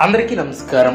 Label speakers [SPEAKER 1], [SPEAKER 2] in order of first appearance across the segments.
[SPEAKER 1] అందరికీ నమస్కారం.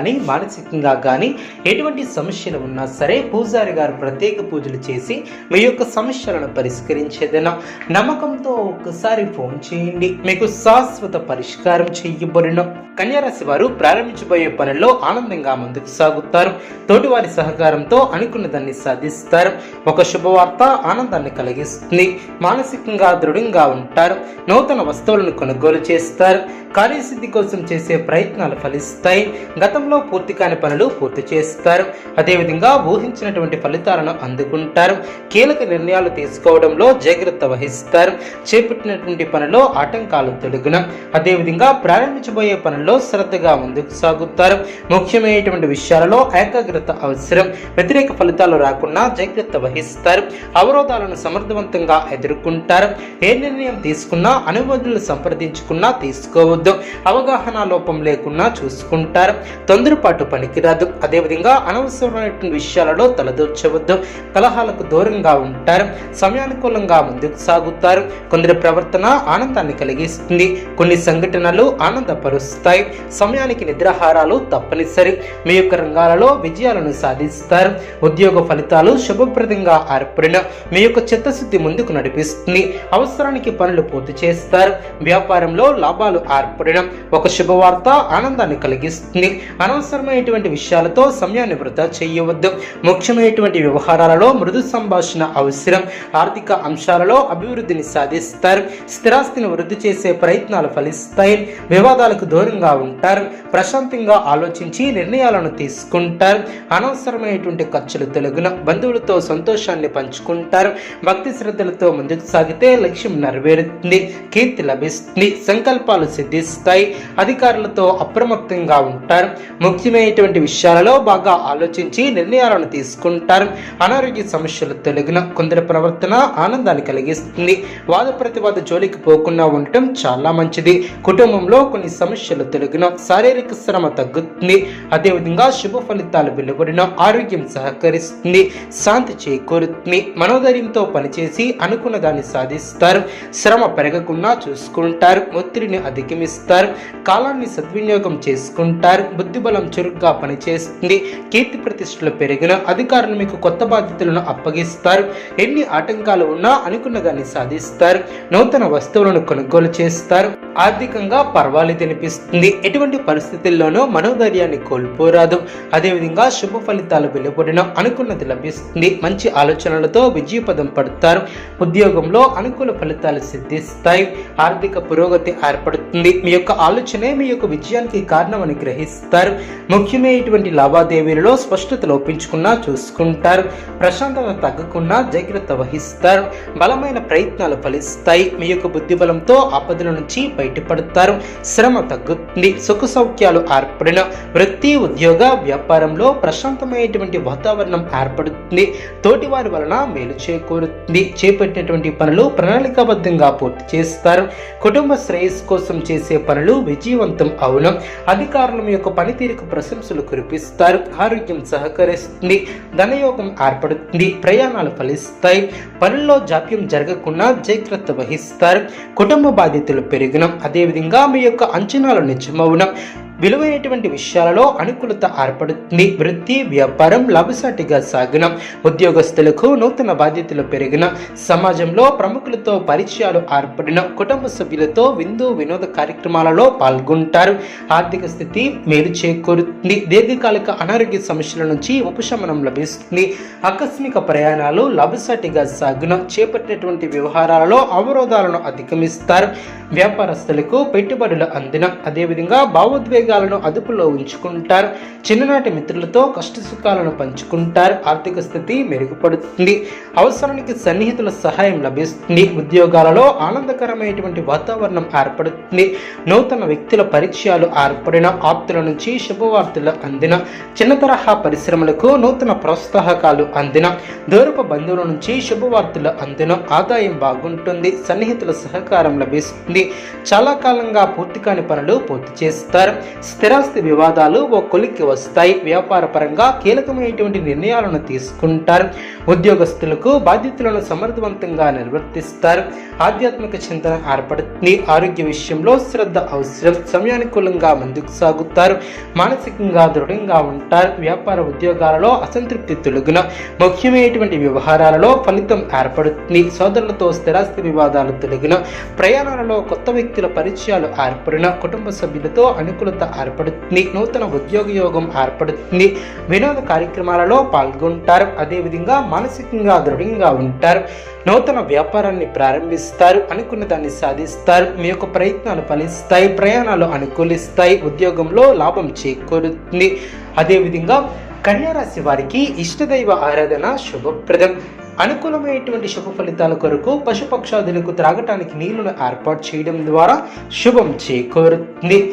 [SPEAKER 1] కానీ మానసికంగా కానీ ఎటువంటి సమస్యలు ఉన్నా సరే పూజారి గారు ప్రత్యేక పూజలు చేసి మీ యొక్క సమస్యలను పరిష్కరించేదన. నమ్మకంతో ఒక్కసారి ఫోన్ చేయండి. మీకు శాశ్వత పరిష్కారం చేయబడిన. కన్యారాశి వారు ప్రారంభించబోయే పనుల్లో ఆనందంగా ముందుకు సాగుతారు. తోటివారి సహకారంతో అనుకున్న దాన్ని సాధిస్తారు. ఒక శుభవార్త ఆనందాన్ని కలిగిస్తుంది. మానసికంగా దృఢంగా ఉంటారు. నూతన వస్తువులను కొనుగోలు చేస్తారు. కార్యసిద్ధి కోసం చేసే ప్రయత్నాలు ఫలిస్తాయి. గతంలో పూర్తి కాని పనులు పూర్తి చేస్తారు. అదేవిధంగా ఊహించినటువంటి ఫలితాలను అందుకుంటారు. కీలక నిర్ణయాలు తీసుకోవడంలో జాగ్రత్త వహిస్తారు. చేపట్టినటువంటి పనిలో ఆటంకాలు తొలగిన అదేవిధంగా ప్రారంభించబోయే పనుల్లో శ్రద్ధగా ముందుకు సాగుతారు. ముఖ్యమైనటువంటి విషయాలలో ఏకాగ్రత అవసరం. వ్యతిరేక ఫలితాలు రాకుండా జాగ్రత్త వహిస్తారు. అవరోధాలను సమర్థవంతంగా ఎదుర్కొంటారు. ఏ నిర్ణయం తీసుకున్నా అనుబంధులు సంప్రదించుకున్నా తీసుకోవద్దు. అవగాహన లోపం లేకుండా చూసుకుంటారు. తొందరపాటు పనికిరాదు. అదేవిధంగా అనవసరమైనటువంటి విషయాలలో తలదూర్చవద్దు. కలహాలకు దూరంగా ఉంటారు. సమయానుకూలంగా ముందుకు సాగుతారు. కొందరి ప్రవర్తన ఆనందాన్ని కలిగిస్తుంది. కొన్ని సంఘటనలు ఆనందపరుస్తాయి. సమయానికి నిద్రాహారాలు తప్పనిసరి. మీ యొక్క రంగాలలో విజయాలను సాధిస్తారు. ఉద్యోగ ఫలితాలు శుభప్రదంగా ఏర్పడిన మీ యొక్క చిత్తశుద్ధి ముందుకు నడిపిస్తుంది. అవసరానికి పనులు పూర్తి చేస్తారు. వ్యాపారంలో లాభాలు ఏర్పడడం ఒక శుభవార్త ఆనందాన్ని కలిగిస్తుంది. అనవసరమైనటువంటి విషయాలతో సమయాన్ని వృధా చేయవద్దు. ముఖ్యమైనటువంటి వ్యవహారాలలో మృదు సంభాషణ అవసరం. ఆర్థిక అంశాలలో అభివృద్ధిని సాధిస్తారు. స్థిరాస్తిని వృద్ధి చేసే ప్రయత్నాలు ఫలిస్తాయి. వివాదాలకు దూరంగా ఉంటారు. ప్రశాంతంగా ఆలోచించి నిర్ణయాలను తీసుకుంటారు. అనవసరమైనటువంటి ఖర్చులు తొలగిన బంధువులతో సంతోషాన్ని పంచుకుంటారు. భక్తి శ్రద్ధలతో ముందుకు సాగితే లక్ష్యం నెరవేరుతుంది. కీర్తి లభిస్తుంది. సంకల్పాలు సిద్ధిస్తాయి. అధికారులతో అప్రమత్తంగా ఉంటారు. ముఖ్యమైనటువంటి విషయాలలో బాగా ఆలోచించి నిర్ణయాలను తీసుకుంటారు. అనారోగ్య సమస్యలు తొలగిన కొందరి ప్రవర్తన ఆనందాన్ని కలిగిస్తుంది. వాద ప్రతివాద జోలికి పోకుండా ఉండటం చాలా మంచిది. కుటుంబంలో కొన్ని సమస్యలు తొలగిన శారీరక శ్రమ తగ్గుతుంది. అదేవిధంగా శుభ ఫలితాలు వెలువడిన ఆరోగ్యం సహకరిస్తుంది. శాంతి చేకూరుతుంది. మనోధైర్యంతో పనిచేసి అనుకున్న దాన్ని సాధిస్తారు. శ్రమ పెరగకుండా చూసుకుంటారు. ఒత్తిడిని అధిగమిస్తారు. కాలాన్ని సద్వినియోగం చేసుకుంటారు. బుద్ధి బుద్ధిబలం చురుగ్గా పనిచేస్తుంది. కీర్తి ప్రతిష్టలు పెరిగిన అధికారులు మీకు కొత్త బాధ్యతలను అప్పగిస్తారు. ఎన్ని ఆటంకాలు ఉన్నా అనుకున్న దాన్ని సాధిస్తారు. నూతన వస్తువులను కొనుగోలు చేస్తారు. ఆర్థికంగా పర్వాలేదు అనిపిస్తుంది. ఎటువంటి పరిస్థితుల్లోనూ మనోధైర్యాన్ని కోల్పోరాదు. అదేవిధంగా శుభ ఫలితాలు వెలువడిన అనుకున్నది లభిస్తుంది. మంచి ఆలోచనలతో విజయపదం పడతారు. ఉద్యోగంలో అనుకూల ఫలితాలు సిద్ధిస్తాయి. ఆర్థిక పురోగతి ఏర్పడుతుంది. మీ యొక్క ఆలోచనే మీ యొక్క విజయానికి కారణమని గ్రహిస్తారు. ముఖ్యమైనటువంటి లావాదేవీలలో స్పష్టత లోపించుకున్నా చూసుకుంటారు. ప్రశాంతత తగ్గకుండా జాగ్రత్త వహిస్తారు. బలమైన ప్రయత్నాలు ఫలిస్తాయి. మీ యొక్క బుద్ధి బలంతో ఆపదల నుంచి బయటపడతారు. శ్రమ తగ్గుతుంది. సుఖ సౌఖ్యాలు ఏర్పడిన వృత్తి ఉద్యోగ వ్యాపారంలో ప్రశాంతమైనటువంటి వాతావరణం ఏర్పడుతుంది. తోటివారి వలన మేలు చేకూరుతుంది. చేపట్టినటువంటి పనులు ప్రణాళికాబద్ధంగా పూర్తి చేస్తారు. కుటుంబ శ్రేయస్సు కోసం చేసే పనులు విజయవంతం అవును. అధికారులు మీ యొక్క పనితీరుకు ప్రశంసలు కురిపిస్తారు ఆరోగ్యం సహకరిస్తుంది ధనయోగం ఏర్పడుతుంది ప్రయాణాలు ఫలిస్తాయి పనుల్లో జాప్యం జరగకుండా జాగ్రత్త వహిస్తారు కుటుంబ బాధ్యతలు పెరిగిన అదేవిధంగా మీ యొక్క అంచనాలు నిజమవునం. విలువైనటువంటి విషయాలలో అనుకూలత ఏర్పడుతుంది. వృత్తి వ్యాపారం లాభసాటిగా సాగిన. ఉద్యోగస్తులకు నూతన బాధ్యతలు పెరిగిన సమాజంలో ప్రముఖులతో పరిచయాలు ఏర్పడిన కుటుంబ సభ్యులతో విందు వినోద కార్యక్రమాలలో పాల్గొంటారు. ఆర్థిక స్థితి మేలు చేకూరుతుంది. దీర్ఘకాలిక అనారోగ్య సమస్యల నుంచి ఉపశమనం లభిస్తుంది. ఆకస్మిక ప్రయాణాలు లాభసాటిగా సాగిన. చేపట్టినటువంటి వ్యవహారాలలో అవరోధాలను అధిగమిస్తారు. వ్యాపారస్తులకు పెట్టుబడులు అందిన అదేవిధంగా భావోద్వేగ భావోద్వేగాలను అదుపులో ఉంచుకుంటారు. చిన్ననాటి మిత్రులతో కష్ట సుఖాలను పంచుకుంటారు. ఆర్థిక స్థితి మెరుగుపడుతుంది. అవసరానికి సన్నిహితుల సహాయం లభిస్తుంది. ఉద్యోగాలలో ఆనందకరమైనటువంటి వాతావరణం ఏర్పడుతుంది. నూతన వ్యక్తుల పరిచయాలు ఏర్పడిన ఆప్తుల నుంచి శుభవార్తలు అందిన చిన్న తరహా పరిశ్రమలకు నూతన ప్రోత్సాహకాలు అందిన దూరపు బంధువుల నుంచి శుభవార్తలు అందిన ఆదాయం బాగుంటుంది. సన్నిహితుల సహకారం లభిస్తుంది. చాలా కాలంగా పూర్తి కాని పనులు పూర్తి చేస్తారు. స్థిరాస్తి వివాదాలు ఓ కొలిక్కి వస్తాయి. వ్యాపార పరంగా కీలకమైనటువంటి నిర్ణయాలను తీసుకుంటారు. ఉద్యోగస్తులకు బాధ్యతలను సమర్థవంతంగా నిర్వర్తిస్తారు. ఆధ్యాత్మిక చింతన ఏర్పడుతుంది. ఆరోగ్య విషయంలో శ్రద్ధ అవసరం. సమయానుకూలంగా ముందుకు సాగుతారు. మానసికంగా దృఢంగా ఉంటారు. వ్యాపార ఉద్యోగాలలో అసంతృప్తి తొలగిన. ముఖ్యమైనటువంటి వ్యవహారాలలో ఫలితం ఏర్పడుతుంది. సోదరులతో స్థిరాస్తి వివాదాలు తొలగిన. ప్రయాణాలలో కొత్త వ్యక్తుల పరిచయాలు ఏర్పడిన. కుటుంబ సభ్యులతో అనుకూలత ఏర్పడుతుంది. నూతన ఉద్యోగ యోగం ఏర్పడుతుంది. వినోద కార్యక్రమాలలో పాల్గొంటారు. అదేవిధంగా మానసికంగా దృఢంగా ఉంటారు. నూతన వ్యాపారాన్ని ప్రారంభిస్తారు. అనుకున్న దాన్ని సాధిస్తారు. మీ యొక్క ప్రయత్నాలు ఫలిస్తాయి. ప్రయాణాలు అనుకూలిస్తాయి. ఉద్యోగంలో లాభం చేకూరుతుంది. అదేవిధంగా కన్యారాశి వారికి ఇష్టదైవ ఆరాధన శుభప్రదం. అనుకూలమైనటువంటి శుభ ఫలితాల కొరకు పశుపక్షాదులకు త్రాగటానికి నీళ్ళను ఏర్పాటు చేయడం ద్వారా శుభం చేకూరుతుంది.